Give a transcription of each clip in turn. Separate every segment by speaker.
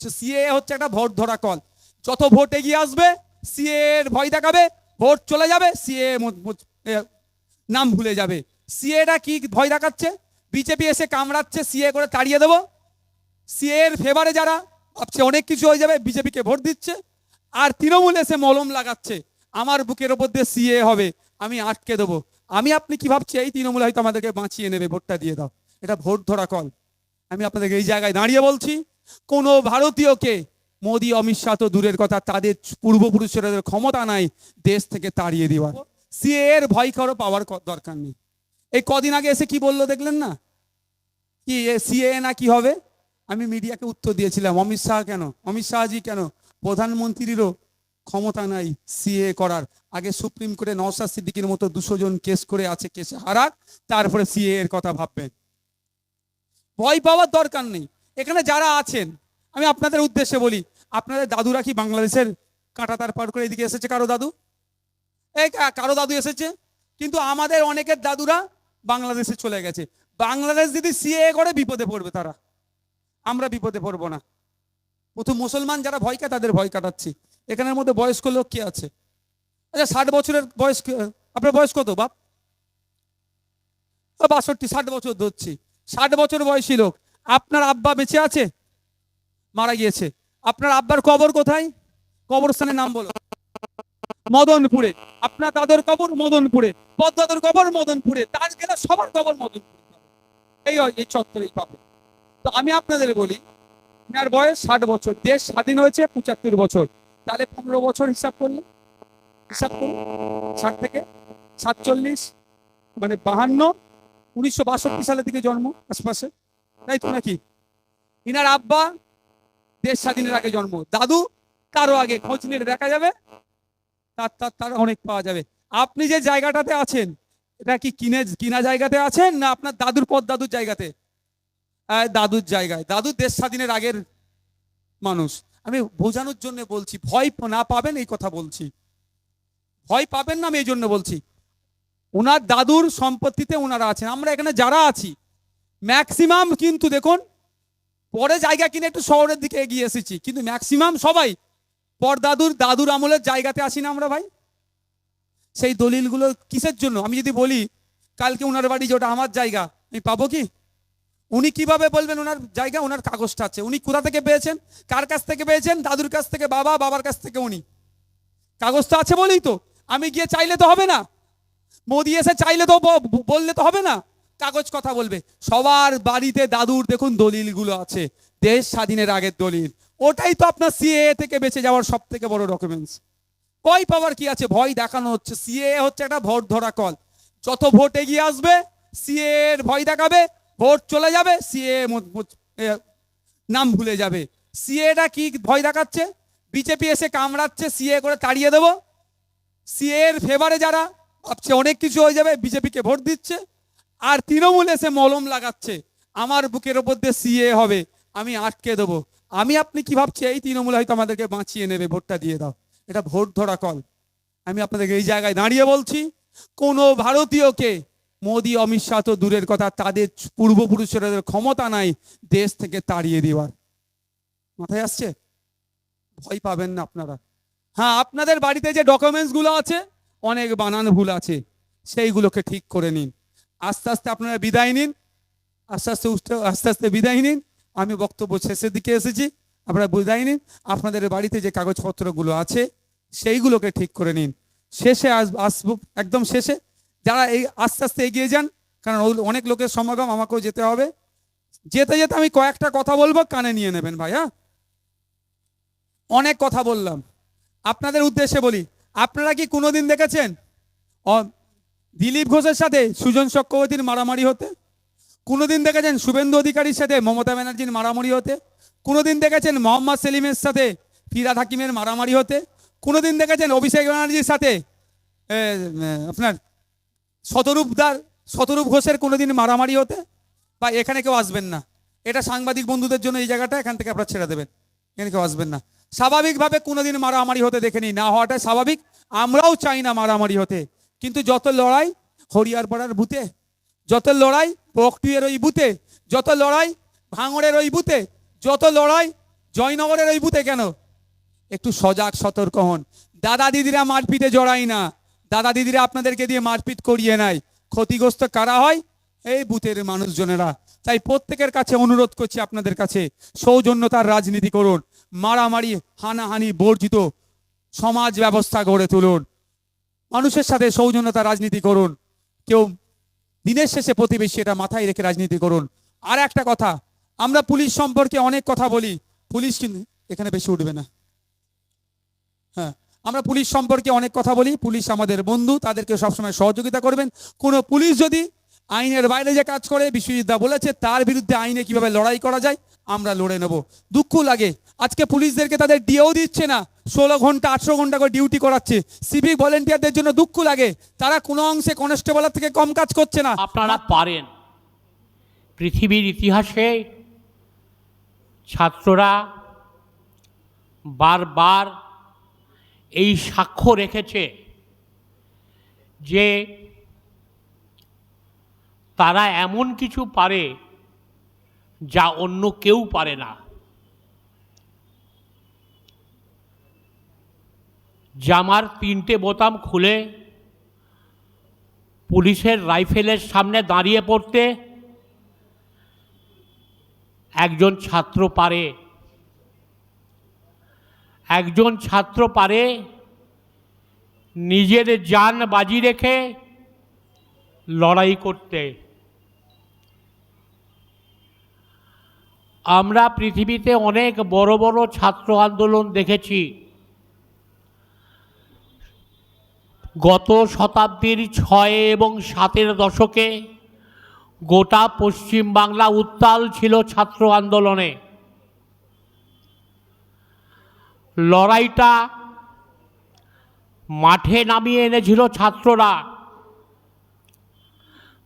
Speaker 1: CA হচ্ছে একটা vote ধরা কল। যত ভোট এগিয়ে আসবে, সিএ এর ভয় দেখাবে, ভোট চলে যাবে, সিএ নাম ভুলে যাবে। সিএটা কি ভয় দেখাচ্ছে? বিজেপি এসে কামড়াচ্ছে, সিএ করে তাড়িয়ে দেবো। সিএ এর ফেভারে যারা, ভাবছে অনেক কিছু হয়ে যাবে বিজেপিকে ভোট দিচ্ছে। আর তৃণমূল এসে মলম লাগাচ্ছে, আমার বুকের ওপর দিয়ে সিএ হবে, আমি আটকে দেবো। আমি, আপনি কি ভাবছি? এই তৃণমূল হয়তো আমাদেরকে বাঁচিয়ে নেবে, ভোটটা দিয়ে দাও। এটা ভোট ধরা কল। আমি আপনাদেরকে এই জায়গায় দাঁড়িয়ে বলছি কোনো ভারতীয়কে মোদী, অমিত শাহ তো দূরের কথা, তাদের পূর্বপুরুষের ক্ষমতা নাই, দেশ থেকে তাড়িয়ে দেওয়ার। সিএ এর ভয় কারও পাওয়ার দরকার নেই। এই কদিন আগে এসে কি বলল দেখলেন না? কি সিএ না কি হবে? আমি মিডিয়াকে উত্তর দিয়েছিলাম, অমিত শাহ কেন? অমিত শাহজি কেন? প্রধানমন্ত্রীরও ক্ষমতা নাই সিএ করার। আগে সুপ্রিম কোর্টে নওশাদ সিদ্দিকির মতো দুশো জন কেস করে আছে, কেসে হারাক, তারপরে সিএ এর কথা ভাববেন ভয় পাওয়ার দরকার নেই। এখানে যারা আছেন, আমি আপনাদের উদ্দেশ্যে বলি, আপনাদের দাদুরা কি বাংলাদেশের কাঁটা তার পার করে এদিকে এসেছে কারও দাদু? এই কারও দাদু এসেছে, কিন্তু আমাদের অনেকের দাদুরা বাংলাদেশে চলে গেছে। বাংলাদেশ যদি সিএ করে, বিপদে পড়বে তারা। আমরা বিপদে পড়ব না। প্রথম মুসলমান যারা ভয় কাটায় তাদের ভয় কাটাচ্ছি। এখানের মধ্যে বয়স্ক লোক কে আছে? আচ্ছা ষাট বছরের বয়স আপনার বয়স কত বাপ? বাষট্টি, ষাট বছর ধরছি। ষাট বছর বয়সী লোক। আপনার আব্বা বেঁচে আছে? মারা গিয়েছে। আপনার আব্বার কবর কোথায়? কবরস্থানের নাম বলো। মদনপুরে। আপনার দাদর কবর মদনপুরে। পদ্মাদর কবর মদনপুরে। তার গেলে সবার কবর মদনপুরে। এই এই চত্বরেই পাবে তো আমি আপনাদের বলি, আপনার বয়স ষাট বছর। দেশ স্বাধীন হয়েছে পঁচাত্তর বছর। তাহলে পনেরো বছর হিসাব করলে? হিসাব করুন। ষাট থেকে সাতচল্লিশ মানে বাহান্ন, উনিশশো বাষট্টি সালের দিকে জন্ম, আশপাশে। তাই তো নাকি? ইনার আব্বা দেশ স্বাধীনের আগে জন্ম। দাদু, তারও আগে। খোঁজ নিলে দেখা যাবে, তার তার তার অনেক পাওয়া যাবে। আপনি যে জায়গাটাতে আছেন, এটা কি কিনে, কিনা জায়গাতে আছেন না আপনার দাদুর পদ দাদুর জায়গাতে? দাদুর জায়গায়। দাদুর দেশ স্বাধীনের আগের মানুষ। আমি বোঝানোর জন্য বলছি, ভয় না পাবেন এই কথা বলছি। ভয় পাবেন না আমি এই জন্য বলছি। ওনার দাদুর সম্পত্তিতে ওনারা আছেন। আমরা এখানে যারা আছি ম্যাক্সিমাম কিন্তু দেখুন, পরে জায়গা কিনে একটু শহরের দিকে এগিয়ে এসেছি। কিন্তু ম্যাক্সিমাম সবাই পর দাদুর দাদুর আমলের জায়গাতে আসি না আমরা ভাই। সেই দলিলগুলো কিসের জন্য? আমি যদি বলি, কালকে ওনার বাড়ি যে ওটা আমার জায়গা, আমি পাবো কি? উনি কীভাবে বলবেন ওনার জায়গা? ওনার কাগজটা আছে। উনি কোথা থেকে পেয়েছেন? কার কাছ থেকে পেয়েছেন? দাদুর কাছ থেকে, বাবা, বাবার কাছ থেকে উনি। কাগজটা আছে বলেই তো। আমি গিয়ে চাইলে তো হবে না। মোদি এসে চাইলে তো বললে তো হবে না। কাগজ কথা বলবে। সবার বাড়িতে দাদুর দেখুন দলিলগুলো আছে। দেশ স্বাধীনের আগের দলিল। ওটাই তো আপনার সিএ থেকে বেঁচে যাওয়ার সব থেকে বড় ডকুমেন্টস ভয় পাওয়ার কি আছে? ভয় দেখানো হচ্ছে। সিএ হচ্ছে একটা ভোট ধরা কল। যত ভোট এগিয়ে আসবে সিএ এর ভয় দেখাবে, ভোট চলে যাবে সিএ নাম ভুলে যাবে। সিএটা কি ভয় দেখাচ্ছে? বিজেপি এসে কামড়াচ্ছে সিএ করে তাড়িয়ে দেবো। সিএ এর ফেভারে যারা, ভাবছে অনেক কিছু হয়ে যাবে বিজেপিকে ভোট দিচ্ছে। আর তৃণমূল এসে মলম লাগাচ্ছে। আমার বুকের ওপর দিয়ে সিএ হবে, আমি আটকে দেবো। আমি, আপনি কি ভাবছি, এই তৃণমূল হয়তো আমাদেরকে বাঁচিয়ে নেবে, ভোটটা দিয়ে দাও। এটা ভোট ধরা কল। আমি আপনাদেরকে এই জায়গায় দাঁড়িয়ে বলছি, কোনো ভারতীয়কে, মোদী, অমিত শাহ তো দূরের কথা, তাদের পূর্বপুরুষের ক্ষমতা নাই, দেশ থেকে তাড়িয়ে দেওয়ার। মাথায় আসছে? ভয় পাবেন না আপনারা। হ্যাঁ আপনাদের বাড়িতে যে ডকুমেন্টসগুলো আছে, অনেক বানান ভুল আছে। সেইগুলোকে ঠিক করে নিন। আস্তে আস্তে আপনারা বিদায় নিন। আস্তে আস্তে উঠতে- আস্তে আস্তে বিদায় নিন। আমি বক্তব্য শেষের দিকে এসেছি। আপনারা বিদায় নিন। আপনাদের বাড়িতে যে কাগজপত্রগুলো আছে, সেইগুলোকে ঠিক করে নিন। শেষে আস, আসব, একদম শেষে। যারা এই আস্তে আস্তে এগিয়ে যান, কারণ অনেক লোকের সমাগম আমাকেও যেতে হবে। যেতে যেতে আমি কয়েকটা কথা বলব, কানে নিয়ে নেবেন ভাই হ্যাঁ? অনেক কথা বললাম। আপনাদের উদ্দেশ্যে বলি, আপনারা কি কোনোদিন দেখেছেন? দিলীপ ঘোষের সাথে সুজন চক্রবর্তীর মারামারি হতে, কোনোদিন দেখেছেন শুভেন্দু অধিকারীর সাথে মমতা ব্যানার্জির মারামারি হতে, কোনোদিন দেখেছেন মোহাম্মদ সেলিমের সাথে ফিরাদ হাকিমের মারামারি হতে, কোনোদিন দেখেছেন অভিষেক ব্যানার্জির সাথে আপনার শতরূপদার শতরূপ ঘোষের কোনোদিন মারামারি হতে, বা এখানে কেউ আসবেন না। এটা সাংবাদিক বন্ধুদের জন্য এই জায়গাটা, এখান থেকে আপনারা ছেড়ে দেবেন। এখানে কেউ আসবেন না। স্বাভাবিকভাবে কোনোদিন মারামারি হতে দেখেনি না হওয়াটাই স্বাভাবিক। আমরাও চাই না মারামারি হতে। কিন্তু যত লড়াই হরিয়ারপাড়ার বুথে, যত লড়াই পকটুয়ের ওই বুথে, যত লড়াই ভাঙড়ের ওই বুথে, যত লড়াই জয়নগরের ওই বুথে কেন? একটু সজাগ, সতর্ক হন। দাদা দিদিরা মারপিটে জড়াই না। দাদা দিদিরা আপনাদেরকে দিয়ে মারপিট করিয়ে নেয় ক্ষতিগ্রস্ত কারা হয়? এই বুথের মানুষজনেরা। তাই প্রত্যেকের কাছে অনুরোধ করছি আপনাদের কাছে, সৌজন্যতার রাজনীতি করুন। মারামারি, হানাহানি, বর্জিত সমাজ ব্যবস্থা গড়ে তুলুন। মানুষের সাথে সৌজন্যতা রাজনীতি করুন। কেউ দিনের শেষে প্রতিবেশী এটা মাথায় রেখে রাজনীতি করুন। আর একটা কথা, আমরা পুলিশ সম্পর্কে অনেক কথা বলি, পুলিশ কিন্তু এখানে বেশি উঠবে না। হ্যাঁ আমরা পুলিশ সম্পর্কে অনেক কথা বলি, পুলিশ আমাদের বন্ধু, তাদেরকে সবসময় সহযোগিতা করবেন। কোনো পুলিশ যদি আইনের বাইরে যে কাজ করে বিশ্বজিৎ দা বলেছে, তার বিরুদ্ধে আইনে কীভাবে লড়াই করা যায়, আমরা লড়ে নেব। দুঃখ লাগে, আজকে পুলিশদেরকে তাদের ডিও দিচ্ছে না। ষোলো ঘণ্টা আটশো ঘণ্টা করে ডিউটি করাচ্ছে। সিভিক ভলেন্টিয়ারদের জন্য দুঃখ লাগে। তারা কোনো অংশে কনস্টেবলের থেকে কম কাজ করছে না।
Speaker 2: আপনারা পারেন। পৃথিবীর ইতিহাসে ছাত্ররা বারবার এই সাক্ষ্য রেখেছে যে তারা এমন কিছু পারে যা অন্য কেউ পারে না। জামার তিনটে বোতাম খুলে পুলিশের রাইফেলের সামনে দাঁড়িয়ে পড়তে একজন ছাত্র পারে। একজন ছাত্র পারে, নিজের যান বাজি রেখে লড়াই করতে। আমরা পৃথিবীতে অনেক বড় বড় ছাত্র আন্দোলন দেখেছি। গত শতাব্দীর ছয় এবং সাতের দশকে গোটা পশ্চিম বাংলা উত্তাল ছিল ছাত্র আন্দোলনে। লড়াইটা মাঠে নামিয়ে এনেছিল ছাত্ররা।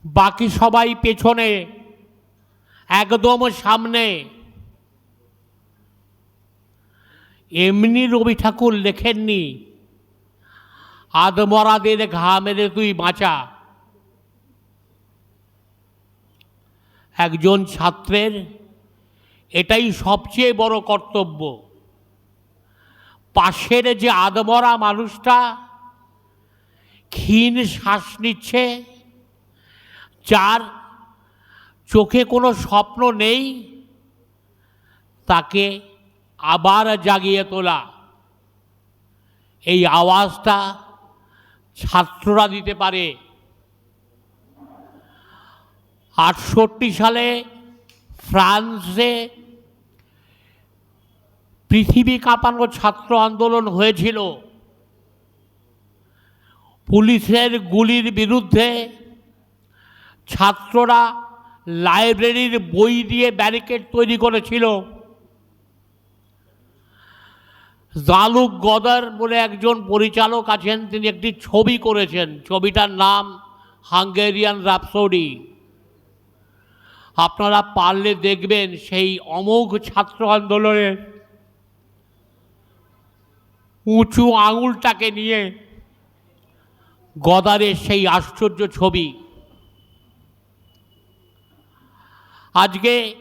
Speaker 2: বাকি সবাই পেছনে, একদম সামনে। এমনি রবি ঠাকুর লেখেননি। আদমরাদের ঘা মেরে তুই বাঁচা। একজন ছাত্রের এটাই সবচেয়ে বড় কর্তব্য। পাশের যে আদমরা মানুষটা ক্ষীণ শ্বাস নিচ্ছে, যার চোখে কোনো স্বপ্ন নেই, তাকে আবার জাগিয়ে তোলা। এই আওয়াজটা ছাত্ররা দিতে পারে। আটষট্টি সালে ফ্রান্সে পৃথিবী কাঁপানো ছাত্র আন্দোলন হয়েছিল। পুলিশের গুলির বিরুদ্ধে ছাত্ররা লাইব্রেরির বই দিয়ে ব্যারিকেড তৈরি করেছিল। জালুক গদার বলে একজন পরিচালক আছেন, তিনি একটি ছবি করেছেন। ছবিটার নাম হাঙ্গেরিয়ান রাপসোডি। আপনারা পারলে দেখবেন সেই অমোঘ ছাত্র আন্দোলনের উঁচু আঙুলটাকে নিয়ে গদারের সেই আশ্চর্য ছবি। আজকে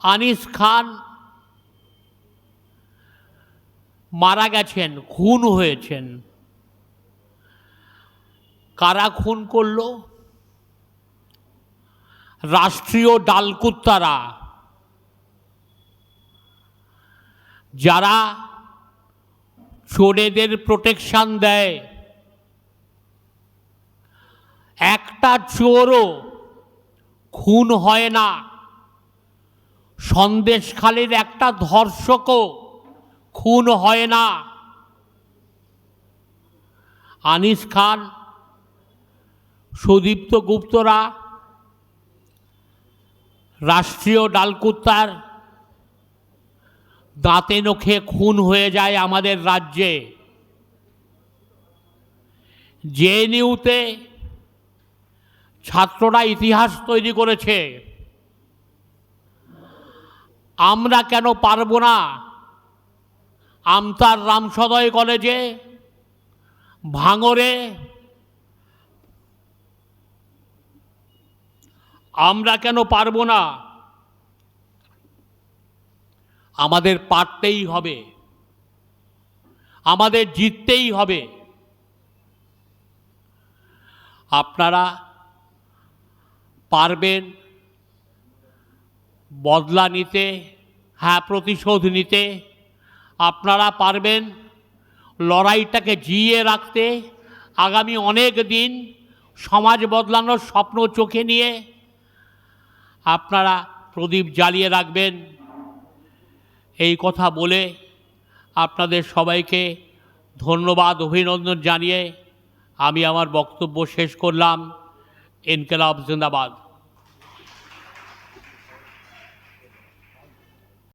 Speaker 2: আনিস খান মারা গেছেন, খুন হয়েছেন। কারা খুন করল? রাষ্ট্রীয় ডালকুত্তারা। যারা চোরেদের প্রোটেকশন দেয়, একটা চোরও খুন হয় না। সন্দেশখালীর একটা ধর্ষকও খুন হয় না। আনিস খান, সুদীপ্ত গুপ্তরা, রাষ্ট্রীয় ডালকুত্তার দাঁতে নখে খুন হয়ে যায় আমাদের রাজ্যে। জেএনইউতে ছাত্ররা ইতিহাস তৈরি করেছে। আমরা কেন পারব না? আমতার রামসদয় কলেজে, ভাঙরে আমরা কেন পারব না? আমাদের পারতেই হবে। আমাদের জিততেই হবে। আপনারা পারবেন বদলা নিতে হ্যাঁ প্রতিশোধ নিতে। আপনারা পারবেন লড়াইটাকে জিয়ে রাখতে। আগামী অনেক দিন সমাজ বদলানোর স্বপ্ন চোখে নিয়ে আপনারা প্রদীপ জ্বালিয়ে রাখবেন। এই কথা বলে আপনাদের সবাইকে ধন্যবাদ, অভিনন্দন জানিয়ে আমি আমার বক্তব্য শেষ করলাম। ইনকেলাব জিন্দাবাদ।